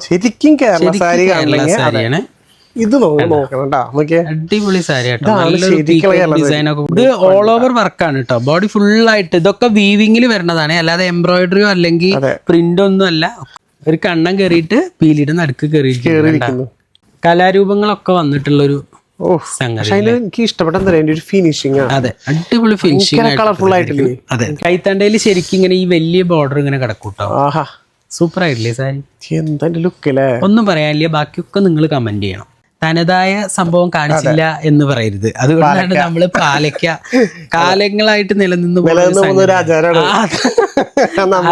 ശരിക്കും കേരള സാരി സാരിയാണ്. ഇത് അടിപൊളി സാരി. ഇത് ഓൾ ഓവർ വർക്കാണ് കേട്ടോ ബോഡി ഫുൾ ആയിട്ട് ഇതൊക്കെ വീവിംഗിൽ വരുന്നതാണ്. അല്ലാതെ എംബ്രോയിഡറിയോ അല്ലെങ്കിൽ. പ്രിന്റ് ഒന്നും അല്ല. ഒരു കണ്ണം കയറിയിട്ട് പീലിയുടെ നടുക്ക് കയറിയിട്ട് കലാരൂപങ്ങളൊക്കെ വന്നിട്ടുള്ള ഒരു എനിക്ക് ഇഷ്ടപ്പെട്ട ഒരു ഫിനിഷിങ് ആണ്. അതെ. അടിപൊളി ഫിനിഷിംഗ് കളർഫുൾ ആയിട്ടില്ലേ? അതെ. കൈത്തണ്ടയിൽ ശരിക്കും ഇങ്ങനെ ഈ വലിയ ബോർഡർ ഇങ്ങനെ കിടക്കൂട്ടോ ആഹാ. സൂപ്പർ ആയിട്ടില്ലേ സാരി? എന്താ ലുക്ക് അല്ലേ ഒന്നും പറയാനില്ല ബാക്കിയൊക്കെ നിങ്ങൾ കമന്റ് ചെയ്യണം. തനതായ സംഭവം കാണിച്ചില്ല എന്ന് പറയരുത്. അതുകൊണ്ടാണ് നമ്മൾ പാലക്ക. കാലങ്ങളായിട്ട് നിലനിന്ന്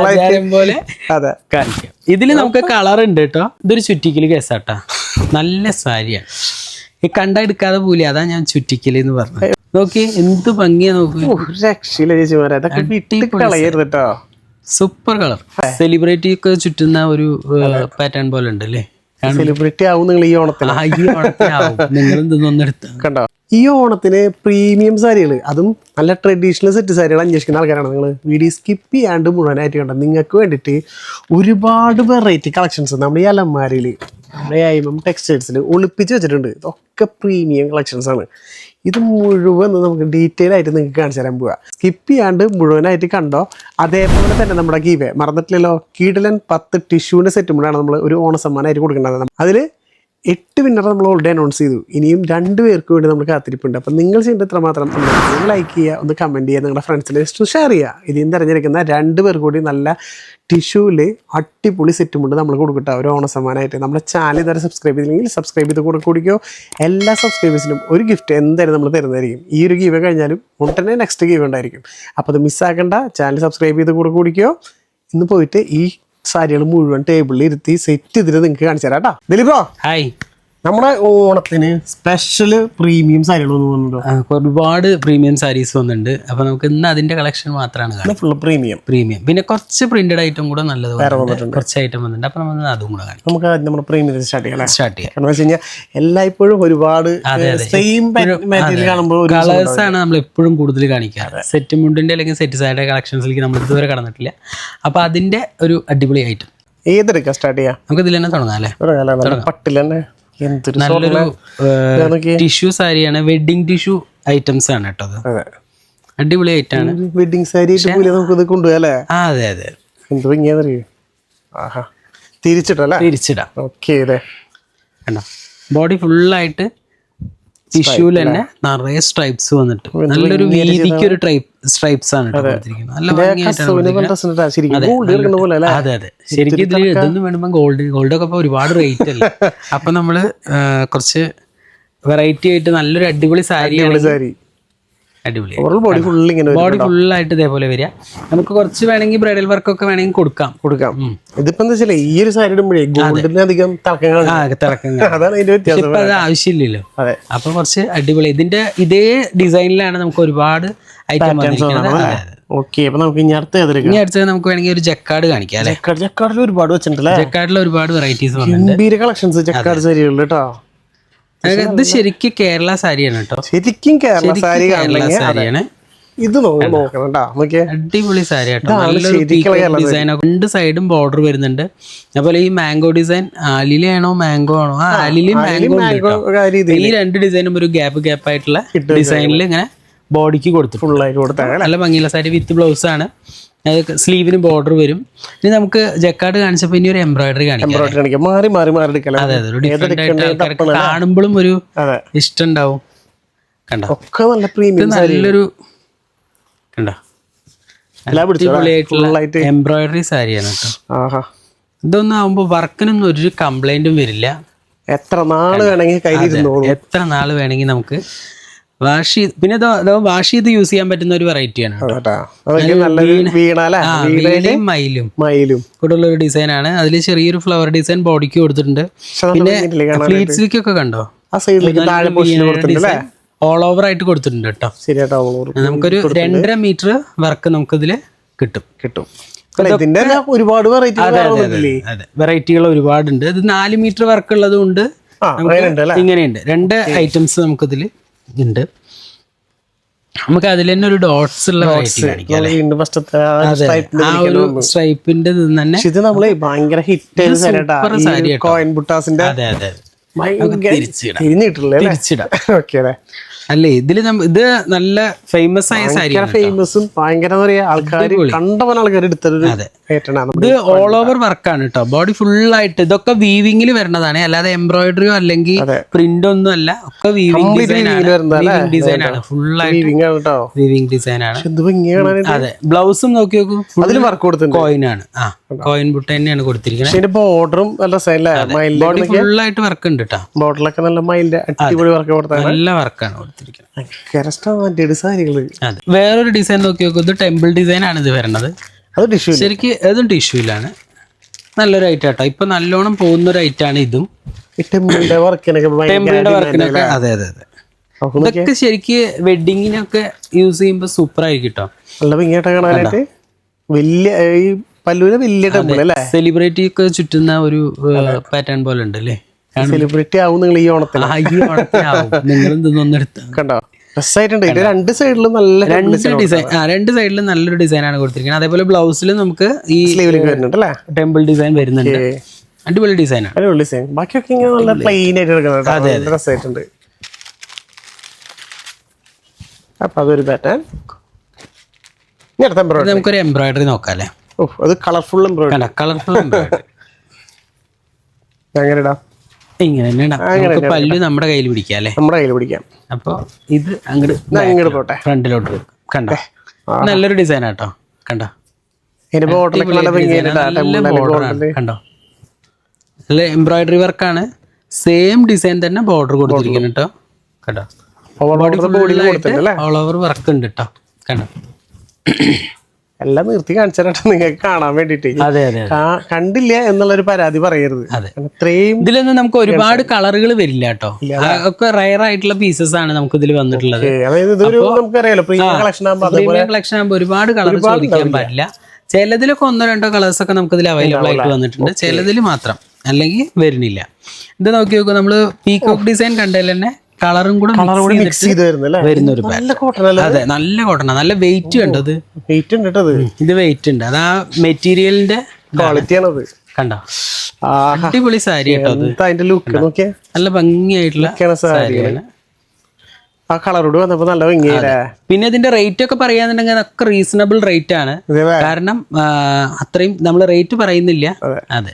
ആചാരം പോലെ കാണിക്കാം. ഇതിൽ നമുക്ക് കളർ ഉണ്ട് കേട്ടോ. ഇതൊരു ചുറ്റിക്കൽ കേസാട്ടാ. നല്ല സാരിയാണ്. ഈ കണ്ട എടുക്കാതെ പോലെ അതാ ഞാൻ ചുറ്റിക്കൽ എന്ന് പറഞ്ഞത്. നോക്കി എന്ത് ഭംഗിയാ നോക്കി. ഒരു രക്ഷയില്ല ചേച്ചിമാരെ. അതൊക്കെ വിട്ട് കളയരുത് കേട്ടോ. സൂപ്പർ കളർ സെലിബ്രിറ്റി ഒക്കെ ചുറ്റുന്ന ഒരു പാറ്റേൺ പോലെ ഉണ്ട് അല്ലേ സെലിബ്രിറ്റി ആവും നിങ്ങൾ ഈ ഓണത്തിന്. ഈ നിങ്ങളും ഇതൊന്നെടുത്ത് കണ്ടോ? ഈ ഓണത്തിന് പ്രീമിയം സാരികൾ അതും നല്ല ട്രഡീഷണൽ സെറ്റ് സാരികൾ അന്വേഷിക്കുന്ന ആൾക്കാരാണ് നിങ്ങൾ വീഡിയോ സ്കിപ്പ് ചെയ്യാണ്ട് മുഴുവനായിട്ട് കണ്ടോ? നിങ്ങൾക്ക് വേണ്ടിയിട്ട് ഒരുപാട് വെറൈറ്റി കളക്ഷൻസ് നമ്മുടെ ഈ അലമാരയിൽ നമ്മുടെ ഐമം ടെക്സ്റ്റൈൽസിൽ ഒളിപ്പിച്ച് വെച്ചിട്ടുണ്ട്. ഇതൊക്കെ പ്രീമിയം കളക്ഷൻസ് ആണ്. ഇത് മുഴുവൻ നമുക്ക് ഡീറ്റെയിൽ ആയിട്ട് നിങ്ങൾക്ക് കാണിച്ചു തരാൻ പോവുക സ്കിപ്പ് ചെയ്യാണ്ട് മുഴുവനായിട്ട് കണ്ടോ? അതേപോലെ തന്നെ നമ്മുടെ ഗീവേ മറന്നിട്ടില്ലല്ലോ? കീടലൻ പത്ത് ടിഷ്യൂവിന്റെ കൂടെയാണ് നമ്മൾ ഒരു ഓണസമ്മാനമായിട്ട് കൊടുക്കേണ്ടത്. അതിൽ എട്ട് വിന്നർ നമ്മൾ ഓൾറെഡി അനൗൺസ് ചെയ്തു. ഇനിയും രണ്ട് പേർക്ക് വേണ്ടി നമ്മൾ കാത്തിരിപ്പുണ്ട്. അപ്പം നിങ്ങൾ ചെയ്യേണ്ട എത്ര മാത്രം നിങ്ങൾ ലൈക്ക് ചെയ്യുക ഒന്ന് കമന്റ് ചെയ്യുക നിങ്ങളുടെ ഫ്രണ്ട്സിനെ ഷെയർ ചെയ്യുക. ഇതിൽ തിരഞ്ഞെടുക്കുന്ന രണ്ട് പേർ കൂടി നല്ല ടിഷ്യൂവിൽ അടിപൊളി സെറ്റും ഉണ്ട് നമ്മൾ കൊടുക്കട്ടെ. ഒരു ഓണസമ്മാനമായിട്ട് നമ്മുടെ ചാനൽ ഇതുവരെ സബ്സ്ക്രൈബ് ചെയ്തില്ലെങ്കിൽ സബ്സ്ക്രൈബ് ചെയ്ത് കൂടെ കൂടിക്കോ. എല്ലാ സബ്സ്ക്രൈബേഴ്സിനും ഒരു ഗിഫ്റ്റ് എന്തായാലും നമ്മൾ തരുന്നതായിരിക്കും. ഈ ഒരു ഗീവ് കഴിഞ്ഞാലും ഉടനെ നെക്സ്റ്റ് ഗീവ് ഉണ്ടായിരിക്കും. അപ്പോൾ അത് മിസ്സാക്കണ്ട ചാനൽ സബ്സ്ക്രൈബ് ചെയ്ത് കൂടെ കൂടിക്കോ. ഇന്ന് പോയിട്ട് ഈ സാരികൾ മുഴുവൻ ടേബിളിൽ ഇരുത്തി സെറ്റ് ഇതിൽ നിങ്ങൾക്ക് കാണിച്ചു തരാം കേട്ടോ ദിലീപോ. ഹായ് നമ്മുടെ ഓണത്തിന് സ്പെഷ്യൽ പ്രീമിയം സാരികളൊന്നും ഒന്ന് വന്നിട്ടോ ഒരുപാട് പ്രീമിയം സാരീസ് വന്നിട്ടുണ്ട്. അപ്പൊ നമുക്ക് ഇന്ന് അതിന്റെ കളക്ഷൻ മാത്രമാണ് ഫുള്ള് പ്രീമിയം പ്രീമിയം പിന്നെ കുറച്ച് പ്രിന്റഡ് ഐറ്റം കൂടെ നല്ലത് കുറച്ച് ഐറ്റം വന്നിട്ടുണ്ട്. അപ്പൊ നമ്മൾ അതും കൂടെ കാണിക്കാം. നമുക്ക് നമ്മുടെ പ്രീമിയം സ്റ്റാർട്ട് ചെയ്യാം സ്റ്റാർട്ട് ചെയ്യാം. കാരണം വെച്ച് കഴിഞ്ഞാൽ എല്ലായ്പ്പോഴും ഒരുപാട് സെയിം മെറ്റീരിയൽ കാണുമ്പോൾ കളേഴ്സ് ആണ് നമ്മൾ എപ്പോഴും കൂടുതൽ കാണിക്കാറ്. സെറ്റ് മുണ്ടിന്റെ അല്ലെങ്കിൽ സെറ്റ് സാരിയുടെ കളക്ഷൻസിലേക്ക് നമ്മൾ ഇതുവരെ കടന്നിട്ടില്ല. അപ്പൊ അതിന്റെ ഒരു അടിപൊളി ഐറ്റം ഏതെടുക്കാം? സ്റ്റാർട്ട് ചെയ്യാം. നമുക്ക് ഇതിൽ തന്നെ തുടങ്ങാം അല്ലേ? പട്ടിൽ തന്നെ നല്ലൊരു. ടിഷ്യൂ സാരിയാണ്. വെഡിങ് ടിഷ്യൂ ഐറ്റംസ് ആണ് കേട്ടോ അടിപൊളി വെഡിങ് സാരി ആയിട്ട് പോലെ നമുക്ക് ഇത് കൊണ്ടുപോകാം അല്ലേ? ആ അതെ അതെ. എന്ത് ഭംഗിയാന്നറിയോ? ആഹാ. തിരിച്ചിട്ടല്ലേ തിരിച്ചിടാം. ഓക്കെ അതെ കണ്ടോ? ബോഡി ഫുള്ളായിട്ട് ടിഷ്യൂൽ തന്നെ നിറയെ സ്ട്രൈപ്സ് വന്നിട്ട്. നല്ലൊരു വീതിക്ക് ഒരു സ്ട്രൈപ്സ് ആണ് അതെ. അതെ ശരിക്കും ഇതിൽ ഇതൊന്നും വേണ്ടുമ്പോ ഗോൾഡ് ഗോൾഡ് ഒക്കെ ഒരുപാട് റേറ്റ് അല്ലേ? അപ്പൊ നമ്മൾ കുറച്ച് വെറൈറ്റി ആയിട്ട് നല്ലൊരു അടിപൊളി സാരി. അടിപൊളി ബോഡി ഫുൾ ഇങ്ങനെ. ബോഡി ഫുള്ളായിട്ട് ഇതേപോലെ വരിക. നമുക്ക് കുറച്ച് വേണമെങ്കിൽ ബ്രൈഡൽ വർക്ക് ഒക്കെ വേണമെങ്കിൽ കൊടുക്കാം. കൊടുക്കാം. ഇതിപ്പോ എന്താ വെച്ചാൽ ഈ ഒരു സാരി ഇടുമ്പോഴേ ഗോൾഡിന് അധികം തിളക്കം ആ തിളക്കം കാണും. അതാണ് അതിന്റെ വ്യത്യാസം അത് ആവശ്യമില്ലല്ലോ. അതെ. അപ്പൊ കുറച്ച് അടിപൊളി. ഇതിന്റെ ഇതേ ഡിസൈനിലാണ് നമുക്ക് ഒരുപാട് ഐറ്റം വന്നിരിക്കുന്നത്. അതെ, അതെ. ഓക്കെ അപ്പൊ നമുക്ക് ഇനി അടുത്ത ഏതെടുക്കാം ഇനി അടുത്തത് നമുക്ക് വേണമെങ്കിൽ ഒരു ജക്കാർഡ് കാണിക്കാം അല്ലെ? ജക്കാടിൽ ഒരുപാട് വെച്ചിട്ടുണ്ടല്ലേ ജക്കാർഡിൽ ഒരുപാട് വെറൈറ്റീസ് ഗംഭീര കളക്ഷൻസ് ജക്കാട് സാരികളിൽ കേട്ടോ. ഇത് ശരിക്കും കേരള സാരിയാണ് കേട്ടോ. ശരിക്കും കേരള സാരി സാരിയാണ്. ഇത് നോക്കണം അടിപൊളി സാരി ഡിസൈൻ രണ്ട് സൈഡും ബോർഡർ വരുന്നുണ്ട്. അതുപോലെ ഈ മാംഗോ ഡിസൈൻ ആലിലാണോ മാംഗോ ആണോ? ആ ആലിലും മാംഗോ. ഈ രണ്ട് ഡിസൈനും ഒരു ഗ്യാപ്പ് ഗ്യാപ്പ് ആയിട്ടുള്ള ഡിസൈനിൽ ഇങ്ങനെ ബോഡിക്ക് കൊടുത്തു ഫുള്ളായിട്ട് കൊടുത്താൽ നല്ല ഭംഗിയുള്ള സാരി വിത്ത് ബ്ലൗസ് ആണ്. സ്ലീവിന് ബോർഡർ വരും. ഇനി നമുക്ക് ജക്കാർഡ് കാണിച്ചപ്പോൾ ഇനി ഒരു എംബ്രോയിഡറി കാണിക്കാം മാറി മാറി മാറി അതെ അതെ. ഒരു ഡിഫറെന്റ് ആയിട്ട് കാണുമ്പോഴും ഒരു ഇഷ്ടം ഉണ്ടാവും കണ്ടോ? നല്ല പ്രീമിയം നല്ലൊരു കണ്ടോ? എംബ്രോയിഡറി സാരിയാണ് കേട്ടോ. ഇതൊന്നും ആവുമ്പോൾ വർക്കിനൊന്നും ഒരു കംപ്ലൈന്റും വരില്ല. എത്ര നാൾ വേണമെങ്കിൽ എത്ര നാൾ വേണമെങ്കിൽ നമുക്ക് വാഷ് ചെയ്ത് പിന്നെ വാഷ് ചെയ്ത് യൂസ് ചെയ്യാൻ പറ്റുന്ന ഒരു വെറൈറ്റിയാണ് ആണ് വീണയും മയിലും. മയിലും. കൂടെയുള്ള ഒരു ഡിസൈൻ ആണ്. അതിൽ ചെറിയൊരു ഫ്ലവർ ഡിസൈൻ ബോഡിക്ക് കൊടുത്തിട്ടുണ്ട്. പിന്നെ ഫ്ലീറ്റ്സിലേക്കൊക്കെ കണ്ടോ? ഓൾ ഓവർ ആയിട്ട് കൊടുത്തിട്ടുണ്ട് കേട്ടോ. നമുക്കൊരു രണ്ടര മീറ്റർ വർക്ക് നമുക്കിതിൽ കിട്ടും. കിട്ടും. ഇതിന്റെ ഒരുപാട് വെറൈറ്റികൾ ഒരുപാടുണ്ട്. ഇത് നാല് മീറ്റർ വർക്ക് ഉള്ളതും അല്ലേ? ഇങ്ങനെയുണ്ട്. രണ്ട് ഐറ്റംസ് നമുക്കിതിൽ ഉണ്ട് നമുക്ക് അതിൽ തന്നെ ഒരു ഡോട്ട്സ് ഉള്ള സ്ട്രൈപ്പിന്റെ തന്നെ ഇത് നമ്മൾ ഭയങ്കര ഹിറ്റ് കോയിൻ ബുട്ടാസിന്റെ തിരിച്ചിടാം. തിരിഞ്ഞിട്ടില്ലേ തിരിച്ചിടാം. ഓക്കെ അല്ലേ ഇതിൽ ഇത് നല്ല ഫേമസ് ആയ സാരി ഫേമസും ഭയങ്കര ആൾക്കാർ കണ്ടവൻ ആൾക്കാർ എടുത്തൊരു അതെ. ഏറ്റവും ഇത് ഓൾ ഓവർ വർക്കാണ് കേട്ടോ. ബോഡി ഫുൾ ആയിട്ട് ഇതൊക്കെ വീവിംഗിൽ വരുന്നതാണ്. അല്ലാതെ എംബ്രോയിഡറിയോ അല്ലെങ്കിൽ പ്രിന്റ് ഒന്നും അല്ല. ഒക്കെ വീവിംഗ് ഡിസൈൻ ആണ്. ഫുൾ ആയിട്ട് വീവിംഗ് ഡിസൈൻ ആണ്. അതെ. ബ്ലൗസും നോക്കി നോക്കൂ. അതിൽ വർക്ക് കൊടുത്തിട്ടുണ്ട്. കോയിൻ ആണ്. ആ കോയിൻ ബുട്ട തന്നെയാണ് കൊടുത്തിരിക്കുന്നത് ബോർഡറും ബോഡി ഫുൾ ആയിട്ട് വർക്ക് ഉണ്ട് കേട്ടോ. ബോർഡറിലൊക്കെ നല്ല അടിപൊളി വർക്ക് നല്ല വർക്കാണ് കൊടുത്തിരിക്കുന്നത് അതെ. വേറൊരു ഡിസൈൻ നോക്കി നോക്കൂ. ഇത് ടെമ്പിൾ ഡിസൈൻ ആണ് ഇത് വരുന്നത് അത് ടിഷ്യൂ ശരിക്ക് അതും ടിഷ്യൂലാണ് നല്ലൊരു ഐറ്റം ആട്ടോ. ഇപ്പൊ നല്ലോണം പോകുന്ന ഒരു ഐറ്റം ആണ് ഇതും. ടെമ്പിളിന്റെ വർക്കിനൊക്കെ അതെ അതെ അതെ. ഇതൊക്കെ ശരിക്ക് വെഡിങ്ങിനൊക്കെ യൂസ് ചെയ്യുമ്പോൾ സൂപ്പർ ആയിരിക്കും കേട്ടോ വലിയ ഈ പല്ലൂരെ വലിയ ടെമ്പിൾ അല്ലേ? സെലിബ്രിറ്റി ഒക്കെ ചുറ്റുന്ന ഒരു പാറ്റേൺ പോലെ ഉണ്ട് അല്ലേ സെലിബ്രിറ്റി ആവും നിങ്ങൾ ഈ ഓണത്തിന്. നിങ്ങൾ ഇതൊന്നെടുത്ത കണ്ടോ? രസമായിട്ടുണ്ട് ഇത് രണ്ട് സൈഡിലും നല്ല രണ്ട് ഡിസൈൻ ആ രണ്ട് സൈഡിലും നല്ലൊരു ഡിസൈനാണ് ആണ് കൊടുത്തിരിക്കുന്നത്. അതേപോലെ ബ്ലൗസിൽ നമുക്ക് ഈ സ്ലീവിലേക്ക് വരുന്നുണ്ട് അല്ലേ? ടെമ്പിൾ ഡിസൈൻ വരുന്നുണ്ട്. അടിപൊളി ഡിസൈൻ ആണ്. അടിപൊളി ഡിസൈൻ ബാക്കിയൊക്കെ ഇങ്ങനെ നല്ല പ്ലെയിൻ ആയിട്ട് കേട്ടോ. നല്ല അപ്പൊ അതൊരു പാറ്റേൺ ഇനി അടുത്ത എംബ്രോയിഡറി നമുക്കൊരു എംബ്രോയിഡറി നോക്കാം അല്ലേ ഓ അത് കളർഫുൾ എംബ്രോയിഡറി കളർഫുൾ എംബ്രോയിഡറി അങ്ങനെ ഇടാം ഇങ്ങനെ തന്നെ. പല്ല് നമ്മുടെ കയ്യിൽ പിടിക്കാം അല്ലേ? നമ്മുടെ കയ്യിൽ പിടിക്കാം. അപ്പോൾ ഇത് അങ്ങോട്ട് ഇങ്ങോട്ട് പോട്ടെ. ഫ്രണ്ടിലോട്ട് വെക്കും. കണ്ടോ? നല്ലൊരു ഡിസൈൻ ആട്ടോ. കണ്ടോ. കണ്ടോ? നല്ല എംബ്രോയിഡറി വർക്കാണ് സെയിം ഡിസൈൻ തന്നെ ബോർഡർ കൊടുത്തിരിക്കുന്നു കേട്ടോ. കണ്ടോ? ഓൾ ഓവർ വർക്ക് ഉണ്ട് കേട്ടോ കണ്ടോ? എല്ലാം നിർത്തി കാണിച്ചിട്ട് നിങ്ങൾക്ക് കാണാൻ വേണ്ടിട്ട് കണ്ടില്ല എന്നുള്ള ഒരു എന്നുള്ളൊരു പരാതി പറയരുത്. അത്രയും ഇതിലൊന്നും നമുക്ക് ഒരുപാട് കളറുകൾ വരില്ല കേട്ടോ. ഒക്കെ റയർ ആയിട്ടുള്ള പീസസ് ആണ് നമുക്ക് ഇതിൽ വന്നിട്ടുള്ളത് അതായത് ഇതൊരു നമുക്കറിയാലോ പ്രീമിയം കളക്ഷൻ ആകുമ്പോൾ കളക്ഷൻ ആകുമ്പോൾ ഒരുപാട് കളർ ചോദിക്കാൻ പാടില്ല. ചിലതിലൊക്കെ ഒന്നോ രണ്ടോ കളേഴ്സ് ഒക്കെ നമുക്ക് ഇതിൽ അവൈലബിൾ ആയിട്ട് വന്നിട്ടുണ്ട്. ചിലതിൽ മാത്രം. അല്ലെങ്കിൽ വരുന്നില്ല. ഇത് നോക്കി നോക്കുക നമ്മൾ പീകോക്ക് ഡിസൈൻ കണ്ടതിൽ തന്നെ കളറും കൂടെ മിക്സ് ചെയ്ത് വരുന്ന ഒരു നല്ല കോട്ടൺ അല്ലേ അതെ? നല്ല കോട്ടണ നല്ല വെയിറ്റ് കണ്ടത് വെയിറ്റ് ഉണ്ട് കേട്ടോ ഇത് വെയിറ്റ് ഉണ്ട്. അത് ആ മെറ്റീരിയലിന്റെ ക്വാളിറ്റി ആണത്. കണ്ടോ? അടിപൊളി സാരി കേട്ടോ അത്. അതിന്റെ ലുക്ക് നോക്കിയേ. നല്ല ഭംഗിയായിട്ടുള്ള സാരികൾ. ആ കളറോട് വന്നപ്പോ നല്ല ഭംഗിയല്ലേ പിന്നെ ഇതിന്റെ റേറ്റ് ഒക്കെ പറയാന്നുണ്ടെങ്കിൽ അതൊക്കെ റീസണബിൾ റേറ്റ് ആണ്. കാരണം അത്രയും നമ്മൾ റേറ്റ് പറയുന്നില്ല. അതെ.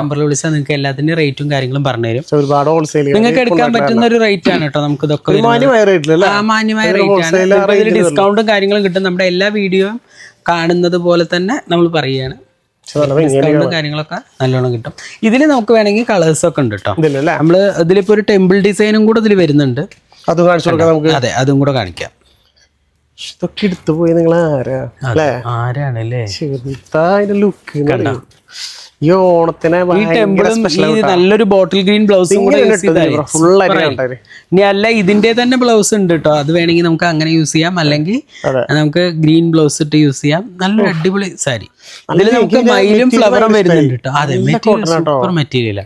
നമ്പറിൽ വിളിച്ചാൽ നിങ്ങൾക്ക് എല്ലാത്തിന്റെ റേറ്റും കാര്യങ്ങളും പറഞ്ഞുതരും. തരും ഒരുപാട് ഹോൾസെയിൽ നിങ്ങൾക്ക് എടുക്കാൻ പറ്റുന്ന ഒരു റേറ്റ് ആണ് കേട്ടോ നമുക്ക് ഇതൊക്കെ. മാന്യമായ റേറ്റ് ആണ്. ഡിസ്കൗണ്ടും കാര്യങ്ങളും കിട്ടും. നമ്മുടെ എല്ലാ വീഡിയോയും കാണുന്നത് പോലെ തന്നെ നമ്മൾ പറയുകയാണ്. കാര്യങ്ങളൊക്കെ നല്ലോണം കിട്ടും. ഇതിൽ നമുക്ക് വേണമെങ്കിൽ കളേഴ്സ് ഒക്കെ ഉണ്ട് കേട്ടോ നമ്മൾ ഇതിലിപ്പോ ഒരു ടെമ്പിൾ ഡിസൈനും കൂടെ ഇതിൽ വരുന്നുണ്ട്. അത് കാണിച്ചു നമുക്ക്. അതെ അതും കൂടെ കാണിക്കാം. ഇതൊക്കെ എടുത്തു പോയി നിങ്ങൾ ആരാ? അല്ലേ? ആരാണല്ലേ? അതിന്റെ ലുക്ക് ഈ ഓണത്തിന് നല്ലൊരു ബോട്ടിൽ ഗ്രീൻ ബ്ലൗസും ഇനി അല്ല ഇതിന്റെ തന്നെ ബ്ലൗസ് ഉണ്ട് കേട്ടോ അത് വേണമെങ്കിൽ നമുക്ക് അങ്ങനെ യൂസ് ചെയ്യാം. അല്ലെങ്കിൽ നമുക്ക് ഗ്രീൻ ബ്ലൗസ് ഇട്ട് യൂസ് ചെയ്യാം. നല്ല അടിപൊളി സാരി ഇതിൽ നമുക്ക് മയിലും ഫ്ലവറും വരുന്നുണ്ട് കേട്ടോ അതെ മെറ്റീരിയൽ സൂപ്പർ മെറ്റീരിയൽ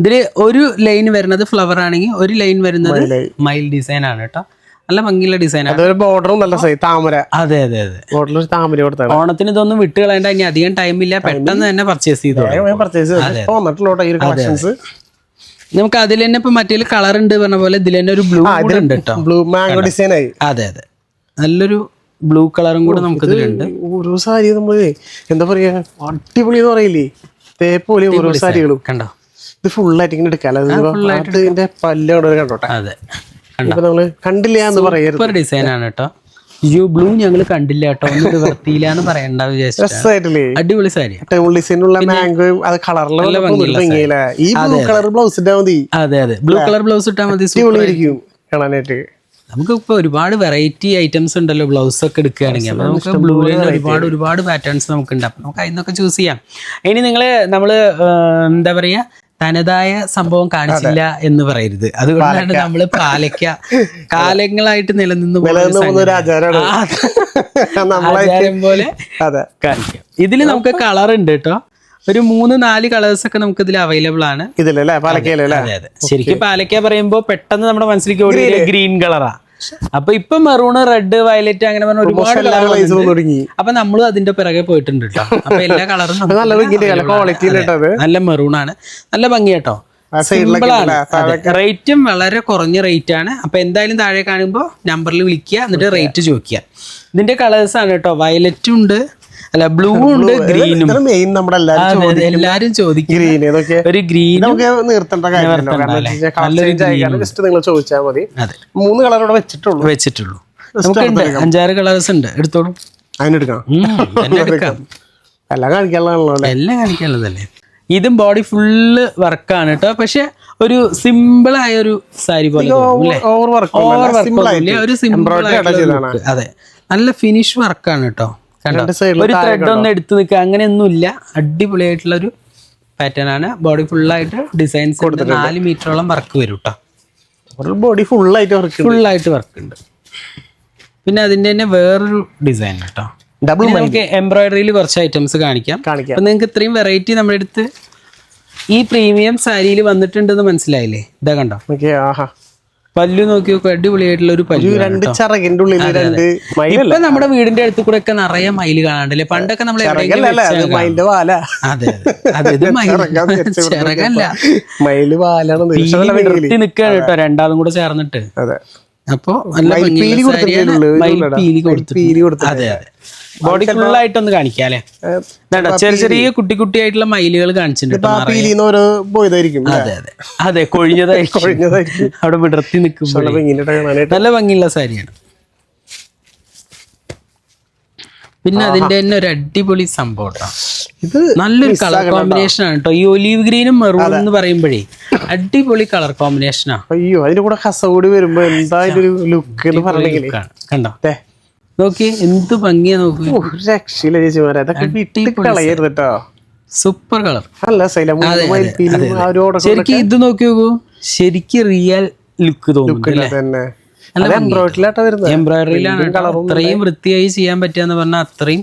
ഇതിൽ ഒരു ലൈൻ വരുന്നത് ഫ്ലവർ ആണെങ്കിൽ ഒരു ലൈൻ വരുന്നത് മയിൽ. ഡിസൈൻ ആണ് കേട്ടോ നല്ല ഭംഗിയുള്ള അതൊരു ബോർഡറും നല്ല സൈ താമര. അതെ അതെ അതെ. ബോർഡറിൽ ഒരു താമര കൊടുത്താണ് ഓണത്തിന് ഇതൊന്നും വിട്ട് കളയേണ്ട ഇനി അധികം ടൈമില്ല പെട്ടെന്ന് തന്നെ പർച്ചേസ് ചെയ്തു പർച്ചേസ് വന്നിട്ടുള്ളൂ ഈ ഒരു കളക്ഷൻസ് നമുക്ക് അതിൽ തന്നെ ഇപ്പൊ മറ്റേ കളർ ഉണ്ട് പറഞ്ഞ പോലെ ഇതിൽ തന്നെ ഒരു ബ്ലൂ കൂടെ ഉണ്ട് കേട്ടോ ബ്ലൂ മാംഗോ ഡിസൈൻ ആയി. അതെ അതെ. നല്ലൊരു ബ്ലൂ കളറും കൂടെ നമുക്ക് ഇതിലുണ്ട്. ഓരോ സാരി നമ്മൾ എന്താ പറയാ അടിപൊളി എന്ന് പറയില്ലേ തേപോലെ ഓരോ സാരികളും. കണ്ടോ? ഇത് ഫുൾ ആയിട്ട് ഇങ്ങനെ എടുക്കാം. ഇതിന്റെ പല്ലോടെ കണ്ടോട്ടെ? അതെ. ഇപ്പൊ നമ്മൾ കണ്ടില്ല എന്ന് പറയരുത്. സൂപ്പർ ഡിസൈൻ ആണ് കേട്ടോ. യു ബ്ലൂ ഞങ്ങൾ കണ്ടില്ല കേട്ടോ. ഒന്നും ഇത് വൃത്തിയില്ല എന്ന് പറയണ്ട വിചാരിച്ചു രസമായിട്ടില്ലേ അടിപൊളി സാരി. ടേബിൾ ഡിസൈനുള്ള മാംഗോയും അത് കളറിലുള്ള ഭംഗിയില്ല ഈ ബ്ലൂ കളർ ബ്ലൗസ് ഇട്ടാ മതി. അതെ അതെ. ബ്ലൂ കളർ ബ്ലൗസ് ഇട്ടാൽ മതി super. അടിപൊളിയായിരിക്കും കാണാനായിട്ട്. നമുക്ക് ഇപ്പൊ ഒരുപാട് വെറൈറ്റി ഐറ്റംസ് ഉണ്ടല്ലോ ബ്ലൗസ് ഒക്കെ എടുക്കുകയാണെങ്കിൽ. അപ്പൊ നമുക്ക് ബ്ലൂ ലൈൻ ഒരുപാട് ഒരുപാട് പാറ്റേൺസ് നമുക്ക് ഉണ്ട് അപ്പൊ നമുക്ക് അതിൽ നിന്നൊക്കെ ചൂസ് ചെയ്യാം. ഇനി നിങ്ങൾ നമ്മൾ എന്താ പറയാ? തനതായ സംഭവം കാണിച്ചില്ല എന്ന് പറയരുത്. അതുകൊണ്ടാണ് നമ്മൾ പാലക്ക കാലങ്ങളായിട്ട് നിലനിന്ന് ആചാരം പോലെ കാണിക്കാം. ഇതിൽ നമുക്ക് കളർ ഉണ്ട് കേട്ടോ ഒരു മൂന്ന് നാല് കളേഴ്സ് ഒക്കെ നമുക്ക് ഇതിൽ അവൈലബിൾ ആണ്. ഇതിലല്ലേ? പാലക്കയിലല്ലേ? ശരിക്കും പാലക്ക പറയുമ്പോ പെട്ടെന്ന് നമ്മുടെ മനസ്സിലേക്ക് ഓടി ഗ്രീൻ കളറാ അപ്പൊ ഇപ്പൊ മെറൂണ് റെഡ് വയലറ്റ് അങ്ങനെ പറഞ്ഞ ഒരുപാട്. അപ്പൊ നമ്മളും അതിന്റെ പിറകെ പോയിട്ടുണ്ട് കേട്ടോ അപ്പൊ എല്ലാ കളറും നല്ല മെറൂണാണ് മെറൂൺ ആണ്. നല്ല ഭംഗി കേട്ടോ സൈഡിലൊക്കെ Simple ആണ്. റേറ്റും വളരെ കുറഞ്ഞ റേറ്റ് ആണ്. അപ്പൊ എന്തായാലും താഴെ കാണുമ്പോൾ നമ്പറിൽ വിളിക്കുക. എന്നിട്ട് റേറ്റ് ചോദിക്കുക. ഇതിന്റെ കളേഴ്സ് ആണ് കേട്ടോ വയലറ്റും ഉണ്ട്. അല്ല ബ്ലൂ ഉണ്ട് ഗ്രീനും മെയിൻ നമ്മുടെ എല്ലാരും ചോദിക്കും. ഗ്രീൻ ഇതൊക്കെ ഒരു ഗ്രീൻ നമുക്ക് നിർത്തേണ്ട കാര്യമല്ലോ ജസ്റ്റ് നിങ്ങൾ ചോദിച്ചാൽ മതി. മൂന്ന് കളർ ഇവിടെ വെച്ചിട്ടുള്ളൂ. വെച്ചിട്ടുള്ളൂ. നമുക്കുണ്ട്. അഞ്ചാറ് കളേഴ്സ് ഉണ്ട്. എടുത്തോളൂ. എല്ലാം കാണിക്കാനുള്ളതാണല്ലോ അല്ലേ? എല്ലാം കാണിക്കാനുള്ളതല്ലേ? ഇതും ബോഡി ഫുള്ള് വർക്കാണ് കേട്ടോ. പക്ഷെ ഒരു സിമ്പിൾ ആയ ഒരു സാരി പോലെ ഓവർ വർക്ക് ഒരു സിമ്പിൾ അതെ. നല്ല ഫിനിഷ് വർക്കാണ് കേട്ടോ. ഒരു ത്രെഡ് ഒന്നും എടുത്തു നിൽക്കുക അങ്ങനെയൊന്നുമില്ല. അടിപൊളിയായിട്ടുള്ള ഒരു പാറ്റേൺ ആണ്. ബോഡി ഫുൾ ആയിട്ട് ഡിസൈൻസ് നാല് മീറ്ററോളം വർക്ക് വരും കേട്ടോ ബോഡി ഫുൾ ആയിട്ട് വർക്ക് ആയിട്ട് വർക്ക് ഉണ്ട്. പിന്നെ അതിന്റെ തന്നെ വേറൊരു ഡിസൈൻ കേട്ടോ ഡബിൾ നമുക്ക് എംബ്രോയിഡറിയിൽ കുറച്ച് ഐറ്റംസ് കാണിക്കാം. അപ്പൊ നിങ്ങൾക്ക് ഇത്രയും വെറൈറ്റി നമ്മുടെ അടുത്ത് ഈ പ്രീമിയം സാരിയിൽ വന്നിട്ടുണ്ടെന്ന് മനസ്സിലായില്ലേ? ഇതാ കണ്ടോ? പല്ലു നോക്കി നോക്കി അടിപൊളിയായിട്ടുള്ള ഒരു പല്ലു രണ്ട്. ചിറകിന്റെ ഉള്ളിൽ രണ്ട് ഇപ്പൊ നമ്മുടെ വീടിന്റെ അടുത്ത് കൂടെ ഒക്കെ നിറയെ മയിൽ കാണാണ്ടല്ലേ പണ്ടൊക്കെ നമ്മൾ മയിലിന്റെ വാല. അതെ അതെ. ഇത് ചിറകല്ല. മയിൽ വാലാണ് പീലി കേട്ടോ രണ്ടാളും കൂടെ ചേർന്നിട്ട്. അതെ. അപ്പൊ നല്ല പീലി കൊടുത്തു കൊടുത്തിട്ടുണ്ട്. അതെ അതെ. ബോഡി ഫുൾ ആയിട്ടൊന്ന് കാണിക്കാം അല്ലേ? ഇതാ ചെറിയ ചെറിയ കുട്ടി കുട്ടി ആയിട്ടുള്ള മയിലുകൾ കാണിച്ചിട്ടുണ്ട് ഓരോ പോയതായിരിക്കും അതെ അതെ. അതെ കൊഴിഞ്ഞതായിരിക്കും. കൊഴിഞ്ഞതായിരിക്കും. അവിടെ വിടർത്തി നിൽക്കുമ്പോൾ നല്ല ഭംഗിയുള്ള സാരിയാണ്. പിന്നെ അതിന്റെ തന്നെ ഒരു അടിപൊളി സംഭവം ഇത് നല്ലൊരു കളർ കോമ്പിനേഷൻ ആണ് കേട്ടോ ഈ ഒലീവ് ഗ്രീനും മെറൂൺ എന്ന് പറയുമ്പോഴേ അടിപൊളി കളർ കോമ്പിനേഷനാ അയ്യോ അതിന്റെ കൂടെ കസ കൂടി വരുമ്പോ എന്തായാലും ലുക്ക് എന്ന് പറഞ്ഞെങ്കിൽ കണ്ടോ? നോക്കി എന്ത് ഭംഗിയാ നോക്കി. രക്ഷയില്ല ചേച്ചിമാരെ അതൊക്കെ വിട്ട് കളയരുത് കേട്ടോ സൂപ്പർ കളർ. അല്ല ശരിക്കും ഇത് നോക്കി നോക്കൂ. ശരിക്കും റിയൽ ലുക്ക് തോന്നുന്നു എംബ്രോയിഡറിയിലാണ് അത്രയും വൃത്തിയായി ചെയ്യാൻ പറ്റുക പറഞ്ഞാൽ അത്രയും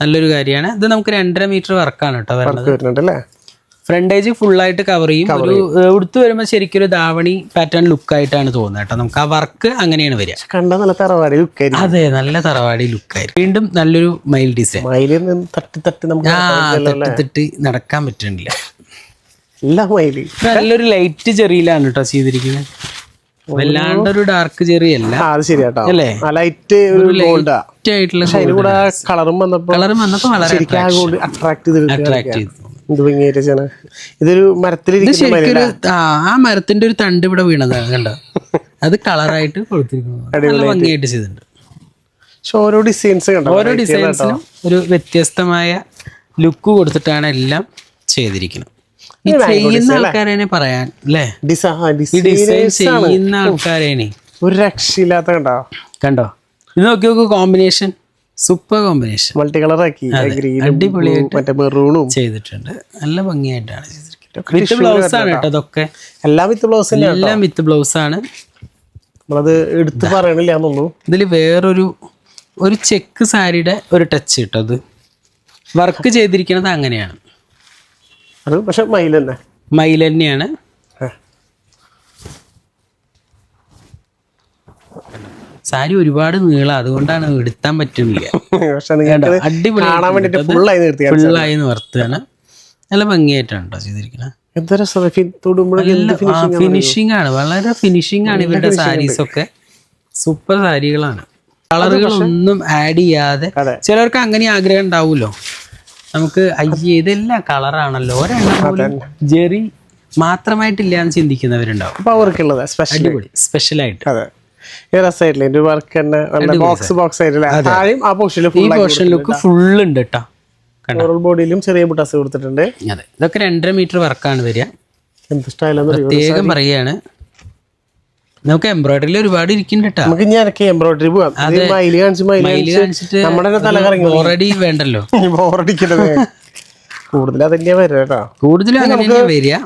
നല്ലൊരു കാര്യമാണ്. ഇത് നമുക്ക് രണ്ടര മീറ്റർ വർക്കാണ് കേട്ടോ വരുന്നത്. ഫ്രണ്ടേജ് ഫുൾ ആയിട്ട് കവർ ചെയ്യും. ഒരു ഉടുത്തു വരുമ്പോൾ ശരിക്കും ഒരു ധാവണി പാറ്റേൺ ലുക്ക് ആയിട്ടാണ് തോന്നുന്നത് കേട്ടോ. നമുക്ക് ആ വർക്ക് അങ്ങനെയാണ് വരിക. കണ്ട നല്ല തറവാടി ലുക്ക് അതെ നല്ല തറവാടി വീണ്ടും നല്ലൊരു മൈൽ ഡിസൈൻ മയിലിൽ നിന്ന് തട്ടി തട്ടി നമുക്ക് ആ തട്ടി തട്ടി നടക്കാൻ പറ്റുന്നില്ല. എല്ലാം നല്ലൊരു ലൈറ്റ് ചെറിയിലാണ് കേട്ടോ ചെയ്തിരിക്കുന്നത്. വല്ലാണ്ട് ഒരു ഡാർക്ക് ചെറി അല്ല ആ അത് ശരിയാട്ടോ അല്ലേ? ലൈറ്റ് ഒരു ഗോൾഡാ ആയിട്ടുള്ള കളറും വന്നപ്പോ കളറും വന്നപ്പോ വളരെ അട്രാക്ട് ചെയ്തു. എന്ത് ഭംഗിയായിട്ട് ചെയ്യണേ. ഇതൊരു ഇത് മരത്തിലിരിക്കുന്ന ആ മരത്തിന്റെ ഒരു തണ്ട് ഇവിടെ വീണതാണ് കണ്ടോ? അത് കളറായിട്ട് കൊടുത്തിരിക്കുന്നു. നല്ല ഭംഗിയായിട്ട് ചെയ്തിട്ടുണ്ട്. പക്ഷെ ഓരോ ഡിസൈൻസ് കണ്ടോ? ഓരോ ഡിസൈൻസിനും ഒരു വ്യത്യസ്തമായ ലുക്ക് കൊടുത്തിട്ടാണ് എല്ലാം ചെയ്തിരിക്കുന്നത്. ഈ ചെയ്യുന്ന ആൾക്കാരെ പറയാൻ അല്ലേ? ഡിസൈൻ ചെയ്യുന്ന ആൾക്കാരേനെ. ഒരു രക്ഷയില്ലാത്ത കണ്ടോ? കണ്ടോ? ഇത് നോക്കി നോക്കൂ combination super combination multi colour ആക്കി അടിപൊളിയായിട്ട് മറ്റേ മെറൂണും ചെയ്തിട്ടുണ്ട്. നല്ല ഭംഗിയായിട്ടാണ് ചെയ്തിരിക്കുന്നത്. വിത്ത് ബ്ലൗസ് ആണ് കേട്ടോ അതൊക്കെ എല്ലാം വിത്ത് ബ്ലൗസ് എല്ലാം വിത്ത് ബ്ലൗസ് ആണ്. നമ്മളത് എടുത്ത് പറയണില്ല എന്നുള്ളൂ. ഇതിൽ വേറൊരു ഒരു ചെക്ക് സാരിയുടെ ഒരു ടച്ച് കിട്ടും അത്. വർക്ക് ചെയ്തിരിക്കുന്നത് അങ്ങനെയാണ്. അത് പക്ഷെ മയിൽ തന്നെ മയിൽ തന്നെയാണ്. സാരി ഒരുപാട് നീള അതുകൊണ്ടാണ് എടുത്താൻ പറ്റുന്നില്ല. അടിപൊളി കാണാൻ വേണ്ടിട്ട് ഫുള്ളായി നിർത്തി. ഫുള്ളായി നിവർത്തുകയാണ് നല്ല ഭംഗിയായിട്ടാണ് ചെയ്തിരിക്കുന്നത് ഫിനിഷിംഗ് ആണ്. വളരെ ഫിനിഷിംഗ് ആണ് ഇവരുടെ സാരീസ് ഒക്കെ. സൂപ്പർ സാരികളാണ് കളറുകളൊന്നും ആഡ് ചെയ്യാതെ ചിലർക്ക് അങ്ങനെ ആഗ്രഹം ഉണ്ടാവുമല്ലോ നമുക്ക് അയ്യേ ഇതെല്ലാം കളറാണല്ലോ ഒരെണ്ണം പോലും ജെറി മാത്രമായിട്ടില്ല എന്ന് ചിന്തിക്കുന്നവരുണ്ടാവും. അടിപൊളി. സ്പെഷ്യലായിട്ട് അതെ. ഈ വർക്ക് തന്നെ ബോക്സ് ബോക്സ് ആയിട്ടില്ല താഴെയും ആ പോർഷനിൽ ഈ പോർഷൻ ലുക്ക് ഫുൾ ഉണ്ട് കേട്ടോ ബോഡിയിലും ചെറിയ ബുട്ടാസ് കൊടുത്തിട്ടുണ്ട്. അതെ. ഇതൊക്കെ രണ്ടര മീറ്റർ വർക്കാണ് വരിക. എന്ത് സ്റ്റൈലാണ് പ്രത്യേകം പറയുകയാണ്. നമുക്ക് എംബ്രോയിഡറിയിൽ ഒരുപാട് ഇരിക്കുന്നുണ്ട് നമുക്ക് എംബ്രോയിഡറി പോവാം. കാണിച്ച് കാണിച്ചിട്ട് നമ്മുടെ തല കറങ്ങി ഓൾറെഡി വേണ്ടല്ലോ. ബോറടിക്കരുത് കൂടുതൽ കേട്ടോ കൂടുതലും അങ്ങനെ വരിക.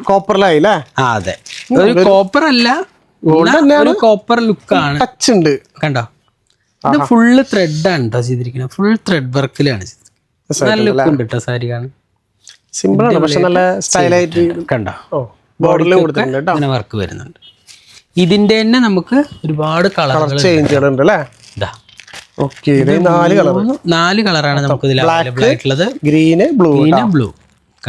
അതെ. ഒരു കോപ്പർ അല്ല ഒരു കോപ്പർ ലുക്കാണ് ടച്ച് ഉണ്ട്. കണ്ടോ? ഇത് ഫുള്ള് ത്രെഡാണ് കേട്ടോ ചെയ്തിരിക്കുന്നത്. ഫുൾ ത്രെഡ് വർക്കിലാണ് നല്ല ലുക്ക് ഉണ്ട് കേട്ടോ സാരി കാണാൻ. സിമ്പിൾ ആണ് പക്ഷെ നല്ല സ്റ്റൈലായിട്ട് കണ്ടോ? ബോർഡിൽ കൊടുത്തിട്ടുണ്ട് അങ്ങനെ വർക്ക് വരുന്നുണ്ട്. ഇതിന്റെ തന്നെ നമുക്ക് ഒരുപാട് കളറുകൾ ചേഞ്ചുകൾ ഉണ്ട്. അല്ലേ? ഇതാ. ഓക്കെ നാല് കളർ നാല് കളറാണ് നമുക്ക് ഇതിൽ അവൈലബിൾ ആയിട്ടുള്ളത്. ഗ്രീന് ബ്ലൂ ഗ്രീന് ബ്ലൂ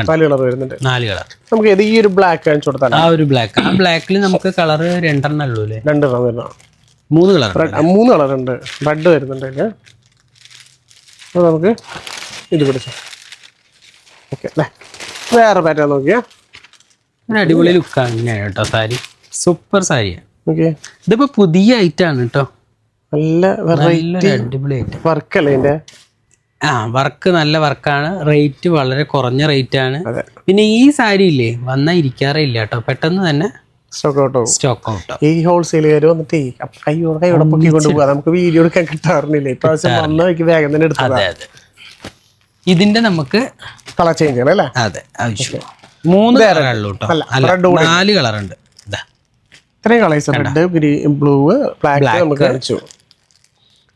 നാല് കളർ വരുന്നുണ്ട്. നാല് കളർ. നമുക്ക് ഏത് ഈ ഒരു ബ്ലാക്ക് കാണിച്ചു കൊടുത്താൽ ആ ഒരു ബ്ലാക്ക് ആ ബ്ലാക്കിൽ നമുക്ക് കളർ രണ്ടെണ്ണം ഉള്ളൂ അല്ലേ? രണ്ടെണ്ണം വരുന്ന മൂന്ന് കളർ മൂന്ന് കളർ ഉണ്ട്. റെഡ് വരുന്നുണ്ട് അപ്പോൾ നമുക്ക് ഇത് പിടിച്ചു. ഓക്കെ അല്ലേ വേറെ പാറ്റേൺ നോക്കിയാ. അടിപൊളി ലുക്കാണ് തന്നെയാണ് കേട്ടോ സാരി. സൂപ്പർ സാരിയാണ് ഓക്കെ ഇതിപ്പോ പുതിയ ഐറ്റാണ് ആണ് കേട്ടോ. നല്ല വെറൈറ്റി അടിപൊളി ഐറ്റം വർക്കല്ലേ ഇതിന്റെ? ആ വർക്ക് നല്ല വർക്കാണ്. റേറ്റ് വളരെ കുറഞ്ഞ റേറ്റ് ആണ് പിന്നെ ഈ സാരി ഇല്ലേ? വന്നാൽ ഇരിക്കാറേ ഇല്ല കേട്ടോ. പെട്ടെന്ന് തന്നെ സ്റ്റോക്ക് ഔട്ട് സ്റ്റോക്ക് ഔട്ട്. ഈ ഹോൾസെയിലുകാർ വന്നിട്ട് കൈയോടെ കൈയോടെ പൊക്കി കൊണ്ടുപോകാം നമുക്ക് വീഡിയോ എടുക്കാൻ കിട്ടാറുന്നില്ല? ഇപ്രാവശ്യം വന്ന വഴിക്ക് വേഗം തന്നെ എടുത്തതാ. ഇതിന്റെ നമുക്ക് കളർ ചേഞ്ച് ചെയ്യണം അല്ലേ? അതെ ആവശ്യം മൂന്ന് കളറുള്ളൂ കേട്ടോ. നാല് കളറുണ്ട്. ഇത്രയും colours red green blue black നമുക്ക് കാണിച്ചു.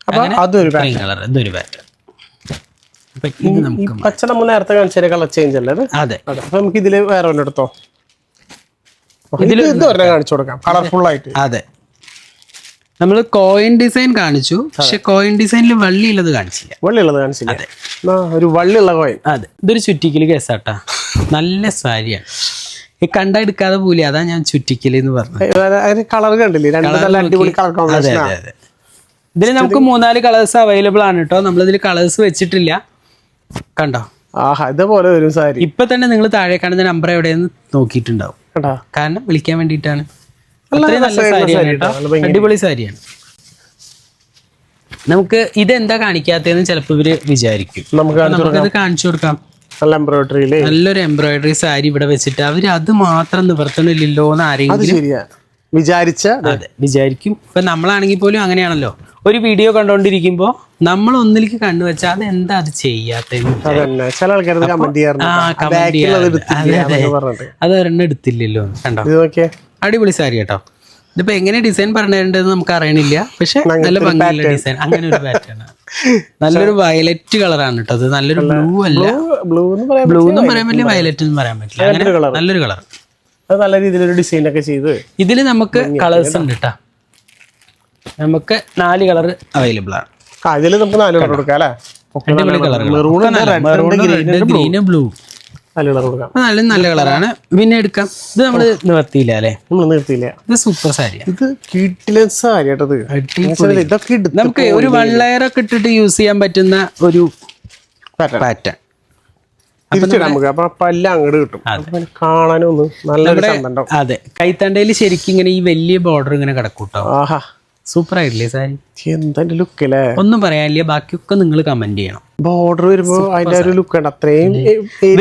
അപ്പൊ അതൊരു കളർ ഇതൊരു പാറ്റേൺ അപ്പൊ ഇത് നമുക്ക് ഈ പച്ച നമ്മൾ നേരത്തെ കാണിച്ച കളർ ചേഞ്ച് അല്ലേ അതെ. അപ്പൊ നമുക്ക് ഇതിൽ വേറെ ഒന്നും എടുത്തോ? ഇതിൽ ഇത് ഒരെണ്ണം കാണിച്ചു കൊടുക്കാം. കളർഫുൾ ആയിട്ട്. അതെ. നമ്മൾ കോയിൻ ഡിസൈൻ കാണിച്ചു. പക്ഷെ കോയിൻ ഡിസൈനിൽ വള്ളിയുള്ളത് കാണിച്ചില്ല. വള്ളിയുള്ളത് കാണിച്ചില്ല. അതെ. ഒരു വള്ളിയുള്ള കോയിൻ അതെ. ഇതൊരു ചുറ്റിക്കൽ കേസാട്ടാ. നല്ല സാരിയാണ്. ഈ കണ്ട എടുക്കാതെ പോലെ അതാ ഞാൻ ചുറ്റിക്കൽ എന്ന് പറഞ്ഞത്. അതിന് കളർ കണ്ടില്ലേ? നല്ല അടിപൊളി കളർ കോമ്പിനേഷൻ ഇതിൽ നമുക്ക് മൂന്നാൽ കളേഴ്സ് അവൈലബിൾ ആണ് കേട്ടോ നമ്മളിതിൽ കളേഴ്സ് വെച്ചിട്ടില്ല. കണ്ടോ? ആഹാ ഇതുപോലെ വരും സാരി. ഇപ്പൊ തന്നെ നിങ്ങൾ താഴെ കാണുന്ന നമ്പർ എവിടെയെന്ന് നോക്കിയിട്ടുണ്ടാവും. കാരണം വിളിക്കാൻ വേണ്ടിയിട്ടാണ്. അടിപൊളി സാരിയാണ്. നമുക്ക് ഇതെന്താ കാണിക്കാത്തതെന്ന് ചിലപ്പോൾ ഇവർ വിചാരിക്കും. നമുക്കത് കാണിച്ചു കൊടുക്കാം. നല്ല നല്ലൊരു എംബ്രോയിഡറി സാരി ഇവിടെ വെച്ചിട്ട് അവർ അത് മാത്രം നിവർത്തണില്ലല്ലോ എന്ന് ആരെങ്കിലും വിചാരിച്ച വിചാരിക്കും. ഇപ്പൊ നമ്മളാണെങ്കിൽ പോലും അങ്ങനെയാണല്ലോ. ഒരു വീഡിയോ കണ്ടോണ്ടിരിക്കുമ്പോ നമ്മൾ ഒന്നിലേക്ക് കണ്ടുവച്ചാൽ അത് എന്താ അത് എന്നൊക്കെ അത്. ഒരെണ്ണം എടുത്തില്ലല്ലോ. കണ്ടോ? അടിപൊളി സാരി കേട്ടോ. ഇതിപ്പോ എങ്ങനെ ഡിസൈൻ പറഞ്ഞിട്ടുണ്ടെന്ന് നമുക്ക് അറിയണില്ല. പക്ഷെ നല്ല ഭംഗിയുള്ള ഡിസൈൻ അങ്ങനെ ഒരു പാറ്റേൺ നല്ലൊരു വയലറ്റ് കളറാണ് കേട്ടോ. അത് നല്ലൊരു ബ്ലൂ അല്ല. ബ്ലൂ എന്ന് പറയാൻ ബ്ലൂ എന്നും പറയാൻ പറ്റില്ല വയലറ്റ് എന്നും പറയാൻ പറ്റില്ല. അങ്ങനെ നല്ലൊരു കളർ അത് നല്ല രീതിയിൽ ഒരു ഡിസൈൻ ഒക്കെ ചെയ്ത് ഇതിൽ നമുക്ക് കളേഴ്സ് ഉണ്ട് കേട്ടോ നമുക്ക് നാല് കളർ അവൈലബിൾ ആണ്. ആ ഇതിൽ നമുക്ക് നാല് കളർ കൊടുക്കാം അല്ലേ? ഗ്രീന് ബ്ലൂ നാല് കളർ കൊടുക്കാം. നല്ല നല്ല കളറാണ് പിന്നെ എടുക്കാം. ഇത് നമ്മൾ നിവർത്തിയില്ല അല്ലേ? നമ്മൾ നിർത്തിയില്ല ഇത് സൂപ്പർ സാരിയാണ് ഇത് കിട്ടില്ല സാരി ഇതൊക്കെ നമുക്ക് ഒരു വൺ ലെയർ ഒക്കെ ഇട്ടിട്ട് യൂസ് ചെയ്യാൻ പറ്റുന്ന ഒരു. പാറ്റേൺ തിരിച്ചിടാം നമുക്ക്. അപ്പൊ പല്ല അങ്ങോട്ട് കിട്ടും. അപ്പൊ പിന്നെ കാണാനും ഒന്ന് നല്ലൊരു ചന്തം ഉണ്ടാവും അതെ. കൈത്തണ്ടയിൽ ശരിക്കും ഇങ്ങനെ ഈ വലിയ ബോർഡർ ഇങ്ങനെ കിടക്കൂട്ടോ. ആഹാ. സൂപ്പർ ആയിട്ടില്ലേ സാരി? ലുക്ക് അല്ലേ ഒന്നും പറയാനില്ല. ബാക്കിയൊക്കെ നിങ്ങൾ കമന്റ് ചെയ്യണം. ബോർഡർ വരുമ്പോ അതിന്റെ ഒരു ലുക്ക് ഉണ്ട് അത്രയും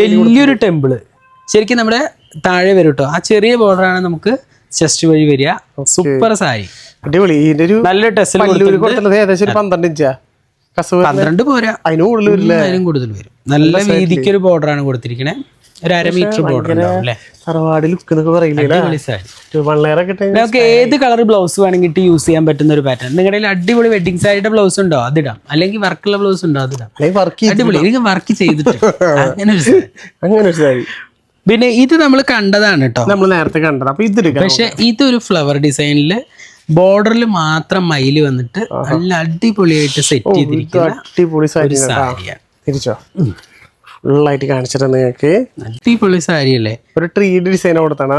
വലിയൊരു ടെമ്പിൾ ശരിക്കും നമ്മുടെ താഴെ വരും കേട്ടോ ആ ചെറിയ ബോർഡർ ആണ് നമുക്ക് ചെസ്റ്റ് വഴി വരിക. സൂപ്പർ സാരി. അടിപൊളി. ഇതിന്റെ ഒരു നല്ല ടെസ്റ്റ് ഏകദേശം ഒരു പന്ത്രണ്ട് ഇഞ്ചാ? പന്ത്രണ്ട് പോരാ. അതിനും കൂടുതൽ വരും. നല്ല വീതിക്ക് ഒരു ബോർഡർ ആണ് കൊടുത്തിരിക്കണേ. ഒരു അര മീറ്റർ ബോർഡർ ഉണ്ടാവും അല്ലേ? തറവാട് ലുക്ക് എന്നൊക്കെ പറയില്ലേ? അടിപൊളി സാരി വള്ളേറൊക്കെ ഇട്ട് നമുക്ക് ഏത് കളർ ബ്ലൗസ് വേണമെങ്കിൽ യൂസ് ചെയ്യാൻ പറ്റുന്ന ഒരു പാറ്റേൺ നിങ്ങളുടെ അടിപൊളി വെഡിങ് സാരിയുടെ ബ്ലൗസ് ഉണ്ടോ? അതിടാം അല്ലെങ്കിൽ വർക്കുള്ള ബ്ലൗസ് ഉണ്ടോ? അതിടാം അടിപൊളി. എനിക്ക് വർക്ക് ചെയ്തിട്ട്. അങ്ങനെ ഒരു സാരി. അങ്ങനെ ഒരു സാരി പിന്നെ ഇത് നമ്മൾ കണ്ടതാണ് കേട്ടോ നമ്മൾ നേരത്തെ കണ്ടത്. അപ്പൊ ഇത് പക്ഷെ ഇതൊരു ഫ്ലവർ ഡിസൈനിൽ ബോർഡറിൽ മാത്രം മയിൽ വന്നിട്ട് നല്ല അടിപൊളിയായിട്ട് സെറ്റ് ചെയ്തിരിക്കുന്ന അടിപൊളി സാരിയാണ് തിരിച്ചോ? ഫുള്ളായിട്ട് കാണിച്ചിട്ട് നിങ്ങൾക്ക് അടിപൊളി സാരിയല്ലേ? ഒരു ട്രീ ഡിസൈൻ കൊടുത്താണ്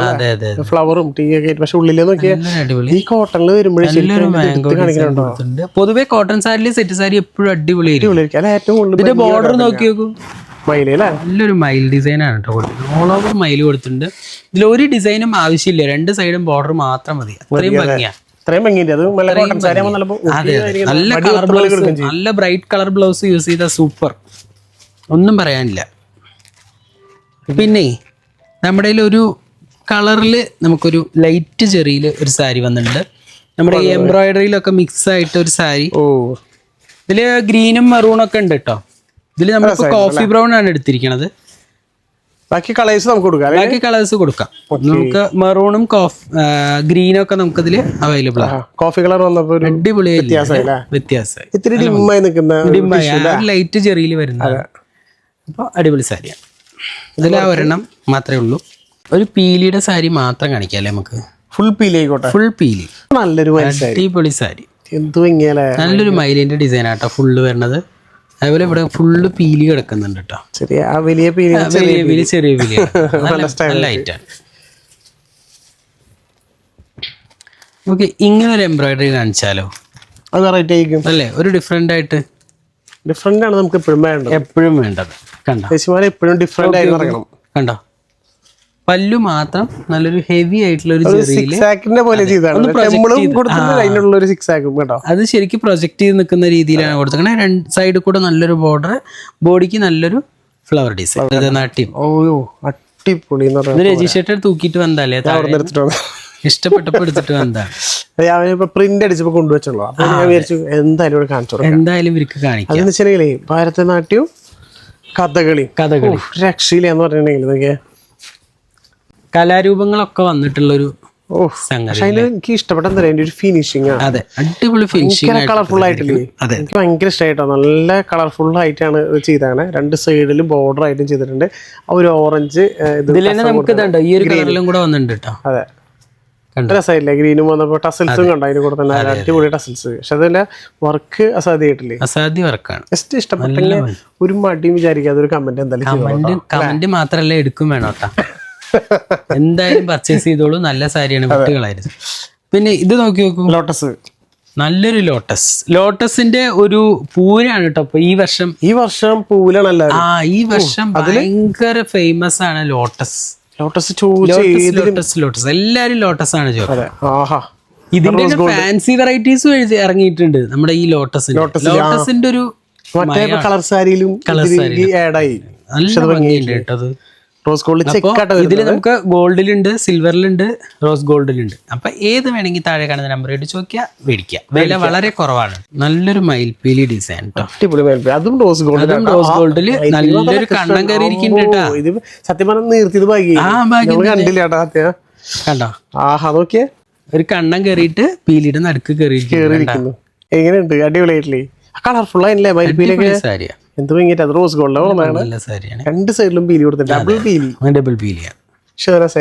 ഫ്ലവറും ടീ ഒക്കെ ആയിട്ട്. പക്ഷെ ഉള്ളിൽ നോക്കിയാൽ അടിപൊളി. ഈ കോട്ടണിൽ വരുമ്പോഴേക്കുണ്ടോ പൊതുവേ കോട്ടൺ സാരിയിൽ സെറ്റ് സാരി എപ്പോഴും അടിപൊളിയായിരിക്കും. അല്ല ഏറ്റവും കൂടുതൽ ബോർഡർ നോക്കി നോക്കൂ. നല്ലൊരു മയിൽ ഡിസൈൻ ആണ് കേട്ടോ കൊടുത്തിട്ടുണ്ട് ഓൾ ഓവർ മയിൽ കൊടുത്തിട്ടുണ്ട്. ഇതിൽ ഒരു ഡിസൈനും ആവശ്യമില്ല. രണ്ട് സൈഡും ബോർഡർ മാത്രം മതി. അത്രയും ഭംഗിയാ. ഇത്രയും ഭംഗിയുണ്ട്. അത് നല്ല കോട്ടൺ സാരി ആകുമ്പോൾ നല്ല അതെ അതെ. നല്ല കളർ ബ്ലൗസ് നല്ല ബ്രൈറ്റ് കളർ ബ്ലൗസ് യൂസ് ചെയ്ത സൂപ്പർ ഒന്നും പറയാനില്ല. പിന്നെ നമ്മുടെ ഒരു കളറിൽ നമുക്കൊരു ലൈറ്റ് ചെറിയിൽ ഒരു സാരി വന്നിട്ടുണ്ട്. നമ്മുടെ ഈ എംബ്രോയിഡറിയിലൊക്കെ മിക്സ് ആയിട്ട് ഒരു സാരി. ഓ. ഇതിൽ ഗ്രീനും മെറൂണൊക്കെ ഒക്കെ ഉണ്ട് കേട്ടോ ഇതിൽ നമ്മളിപ്പോ കോഫി ബ്രൗൺ ആണ് എടുത്തിരിക്കണത്. ബാക്കി കളേഴ്സ് നമുക്ക് കൊടുക്കാം. ബാക്കി കളേഴ്സ് കൊടുക്കാം. നമുക്ക് മെറൂണും കോഫ് ഗ്രീനും ഒക്കെ നമുക്ക് ഇതിൽ അവൈലബിൾ ആണ് കോഫി കളർ വന്നപ്പോ ഒരു വ്യത്യാസമായില്ലേ? വ്യത്യാസമായി. ഇത്തിരി ഡിമ്മായി നിൽക്കുന്ന ലൈറ്റ് ചെറിയിൽ വരുന്നത് അപ്പോൾ അടിപൊളി സാരിയാണ് ഇതിൽ ആ ഒരെണ്ണം മാത്രമേ ഉള്ളൂ. ഒരു പീലിയുടെ സാരി മാത്രം കാണിക്കാല്ലേ നമുക്ക്? ഫുൾ പീലി ആയിക്കോട്ടെ. ഫുൾ പീലി നല്ലൊരു അടിപൊളി സാരി. എന്തു നല്ലൊരു മൈലിന്റെ ഡിസൈൻ ആട്ടോ ഫുള്ള് വരുന്നത്. അതുപോലെ ഇവിടെ ഫുള്ള് പീലി കിടക്കുന്നുണ്ട് കേട്ടോ ശരി ആ വലിയ പീലി വലിയ പീലി. ചെറിയ പീലി. നല്ല ഐറ്റാണ് ഓക്കെ ഇങ്ങനെ ഒരു എംബ്രോയിഡറി കാണിച്ചാലോ? അത് റൈറ്റ് ആയിരിക്കും. അല്ലേ? ഒരു ഡിഫറെന്റ് ആയിട്ട്? ഡിഫറെന്റ് ആണ് നമുക്ക് എപ്പോഴും വേണ്ടത്. എപ്പോഴും വേണ്ടത്. കണ്ടോ? ചേച്ചിമാരെ എപ്പോഴും ഡിഫറെന്റ് ആയി നടക്കണം. കണ്ടോ? പല്ലു മാത്രം നല്ലൊരു ഹെവി ആയിട്ടുള്ള ഒരു ചെറിയ സിക്സ് പോലെ ചെയ്താണ്. ഒരു സിക്സാക്കും കേട്ടോ. അത് ശരിക്കും പ്രൊജക്ട് ചെയ്ത് നിൽക്കുന്ന രീതിയിലാണ് കൊടുത്തിരിക്കുന്നത്. രണ്ട് സൈഡിൽ കൂടെ നല്ലൊരു ബോർഡർ ബോഡിക്ക് നല്ലൊരു ഫ്ലവർ ഡിസൈൻ നാട്യം. ഓയോ അടിപൊളി എന്ന് പറഞ്ഞാൽ രജിസ്റ്റർ തൂക്കിയിട്ട് വന്നല്ലേ ഇഷ്ടപ്പെട്ടപ്പോ എടുത്തിട്ട് വന്നതാണ് പ്രിന്റ് അടിച്ചപ്പോ കൊണ്ടുവച്ചുള്ളൂ. അപ്പൊ ഞാൻ വിചാരിച്ചു എന്തായാലും ഇവിടെ എന്തായാലും ഇവർക്ക് കാണിക്കാം. അതെന്ന് വെച്ചിട്ടുണ്ടെങ്കിലേ ഭരതനാട്യവും കഥകളി. കഥകളി. രക്ഷയിലെന്ന് പറഞ്ഞിട്ടുണ്ടെങ്കിൽ കലാരൂപങ്ങളൊക്കെ വന്നിട്ടുള്ളൊരു പക്ഷെ അതിൽ എനിക്ക് ഇഷ്ടപ്പെട്ട എന്താ ഒരു ഫിനിഷിങ് ആണ് അതെ അടിപൊളി ഫിനിഷിംഗ് കളർഫുൾ ആയിട്ടില്ലേ? അതെ. എനിക്ക് ഭയങ്കര ഇഷ്ടമായിട്ടോ നല്ല കളർഫുൾ ആയിട്ടാണ് ചെയ്താണ് രണ്ട് സൈഡിലും ബോർഡർ ആയിട്ടും ചെയ്തിട്ടുണ്ട്. ആ ഒരു ഓറഞ്ച് ഇത് ഇതിൽ തന്നെ നമുക്ക് ഇതുണ്ടോ? ഈ ഒരു കളറിലും കൂടെ വന്നിട്ടുണ്ട് കേട്ടോ അതെ? രസമായില്ലേ? ഗ്രീനും വന്നപ്പോ ടസൽസും കണ്ടോ? അതിന് കൂടെ തന്നെ അടിപൊളി ടസൽസ് പക്ഷെ അതല്ല വർക്ക് അസാധ്യമായിട്ടില്ലേ അസാധ്യ വർക്കാണ് ജസ്റ്റ് ഇഷ്ടപ്പെട്ടെങ്കിൽ ഒരു മടിയും വിചാരിക്കാതെ ഒരു കമന്റ് എന്തായാലും കമന്റ് മാത്രല്ല എടുക്കും വേണം കേട്ടോ എന്തായാലും പർച്ചേസ് ചെയ്തോളൂ. നല്ല സാരിയാണ് കുട്ടികളായിരുന്നു പിന്നെ ഇത് നോക്കി നോക്കൂ. ലോട്ടസ് നല്ലൊരു ലോട്ടസ് ലോട്ടസിന്റെ ഒരു പൂരാണ് കേട്ടോ ഈ വർഷം. ഈ വർഷം പൂലാണല്ല ആ ഈ വർഷം ഭയങ്കര ഫേമസ് ആണ് ലോട്ടസ് ലോട്ടസ് ലോട്ടസ് ലോട്ടസ് എല്ലാരും ലോട്ടസ് ആണ് ഇതിന്റെ ഫാൻസി വെറൈറ്റീസും ഇറങ്ങിയിട്ടുണ്ട് നമ്മുടെ ഈ ലോട്ടസ് ലോട്ടസിന്റെ ഒരു കളർ സാരിയിലും ആഡ് ആയി. നല്ല ഭംഗിയുണ്ട് കേട്ടോ അത്. റോസ് ഗോൾഡ് ചെക്കാട്ടോ ഇതിൽ നമുക്ക് ഗോൾഡിലുണ്ട് സിൽവറിലുണ്ട് റോസ് ഗോൾഡിലുണ്ട് അപ്പൊ ഏത് വേണമെങ്കിൽ താഴെ കാണുന്ന നമ്പർ ആയിട്ട് ചോദിക്കുക മേടിക്കുക. വില വളരെ കുറവാണ്. നല്ലൊരു മയിൽപീലി ഡിസൈൻ അടിപൊളി മയിൽപീലി അതും റോസ് ഗോൾഡ് അതും റോസ് ഗോൾഡിൽ നല്ലൊരു കണ്ണം കയറിയിരിക്കുന്നുണ്ട് ഇത് സത്യം പറഞ്ഞാൽ നിർത്തിയത് ഭാഗ്യ ആ ഭാഗ്യം കണ്ടില്ല കേട്ടോ സത്യം. കണ്ടോ? ആഹാ നോക്കിയേ. ഒരു കണ്ണം കയറിയിട്ട് പീലിയുടെ നടുക്ക് കയറിയിരിക്കുന്നു. എങ്ങനെയുണ്ട്? അടിപൊളിയായിട്ടില്ലേ? കളർഫുൾ ആയില്ലേ മയിൽപ്പീലൊക്കെ സാരിയാ. എന്ത് അത് റോസ് ഗോൾഡ് ഓർമ്മയാണ് നല്ല സാരിയാണ്. രണ്ട് സൈഡിലും പീലി കൊടുത്തിട്ട് ഡബിൾ പീലി. ഡബിൾ പീലിയാണ്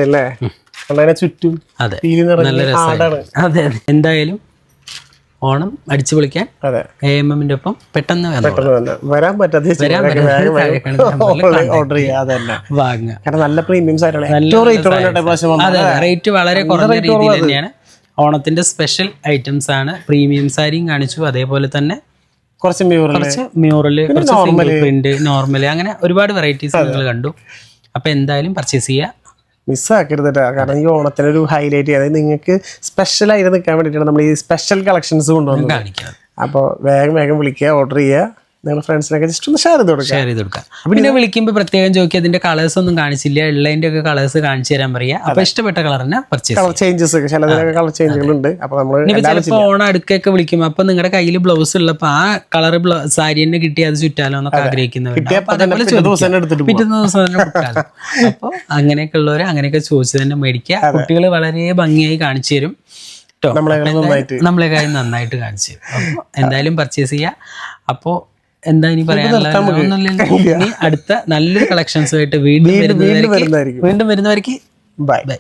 അല്ലേ കണ്ടതിനെ ചുറ്റും? അതെ. പീലി നല്ല രസമാണ് അതെ അതെ. എന്തായാലും ഓണം അടിച്ചു പൊളിക്കാൻ എ എം എമ്മിന്റെ ഒപ്പം പെട്ടെന്ന് വരാൻ നമ്പറിൽ ഓർഡർ വാങ്ങുക. നല്ല പ്രീമിയംസ് ആയിട്ടുള്ള റേറ്റ് വളരെ കുറഞ്ഞ രീതിയിൽ തന്നെയാണ്. ഓണത്തിന്റെ സ്പെഷ്യൽ ഐറ്റംസ് ആണ്. പ്രീമിയം സാരിയും കാണിച്ചു. അതേപോലെ തന്നെ കുറച്ച് കുറച്ച് മ്യൂറൽ കുറച്ച് സിംഗിൾ പ്രിന്റ് നോർമൽ അങ്ങനെ ഒരുപാട് വെറൈറ്റീസ് നിങ്ങൾ കണ്ടു. അപ്പൊ എന്തായാലും പർച്ചേസ് ചെയ്യുക മിസ്സാക്കരുത് കേട്ടോ കാരണം ഈ ഓണത്തിന് ഒരു ഹൈലൈറ്റ് അതായത് നിങ്ങൾക്ക് സ്പെഷ്യൽ ആയിട്ട് നിൽക്കാൻ വേണ്ടിയിട്ടാണ് നമ്മൾ ഈ സ്പെഷ്യൽ കളക്ഷൻസ് കൊണ്ടുവന്നത്. അപ്പോൾ വേഗം വേഗം വിളിക്കുക ഓർഡർ ചെയ്യുക. നിങ്ങളുടെ ഫ്രണ്ട്സിനൊക്കെ ജസ്റ്റ് ഒന്ന് ഷെയർ ചെയ്ത് കൊടുക്കുക ഷെയർ ചെയ്ത് കൊടുക്കാം. പിന്നെ വിളിക്കുമ്പോൾ പ്രത്യേകം ചോദിക്കുക അതിന്റെ കളേഴ്സ് ഒന്നും കാണിച്ചില്ല ഉള്ളതിന്റെ ഒക്കെ കളേഴ്സ് കാണിച്ചു തരാൻ പറയാ. അപ്പൊ ഇഷ്ടപ്പെട്ട കളറിനെ പർച്ചേസ് കളർ ചേഞ്ചസ് ഒക്കെ ചിലതിനൊക്കെ കളർ ചേഞ്ചുകളുണ്ട് അപ്പോൾ നമ്മൾ ചിലപ്പോൾ ചിലപ്പോ ഓണം അടുക്കൊക്കെ വിളിക്കും അപ്പൊ നിങ്ങളുടെ കയ്യിൽ ബ്ലൗസ് ഉള്ളപ്പോ ആ കളർ സാരി തന്നെ കിട്ടി അത് ചുറ്റാലോ എന്നൊക്കെ ആഗ്രഹിക്കുന്നവരുണ്ട്. അപ്പൊ അതേപോലെ പിറ്റേ ദിവസം തന്നെ എടുത്തിട്ട് പിറ്റേ ദിവസം തന്നെ കൊടുക്കാലോ അപ്പൊ അങ്ങനെയൊക്കെ ഉള്ളവര് അങ്ങനെയൊക്കെ ചോദിച്ചു തന്നെ മേടിക്കുക. കുട്ടികൾ വളരെ ഭംഗിയായി കാണിച്ചു തരും. നമ്മളെ നന്നായിട്ട്. കാര്യം നന്നായിട്ട് കാണിച്ചു തരും. എന്തായാലും പർച്ചേസ് ചെയ്യാം. അപ്പോ എന്താ ഇനി പറയാനുള്ളത്? അടുത്ത നല്ലൊരു കളക്ഷൻസ് ആയിട്ട് വീണ്ടും വീണ്ടും വരുന്നവർക്ക് ബൈ ബൈ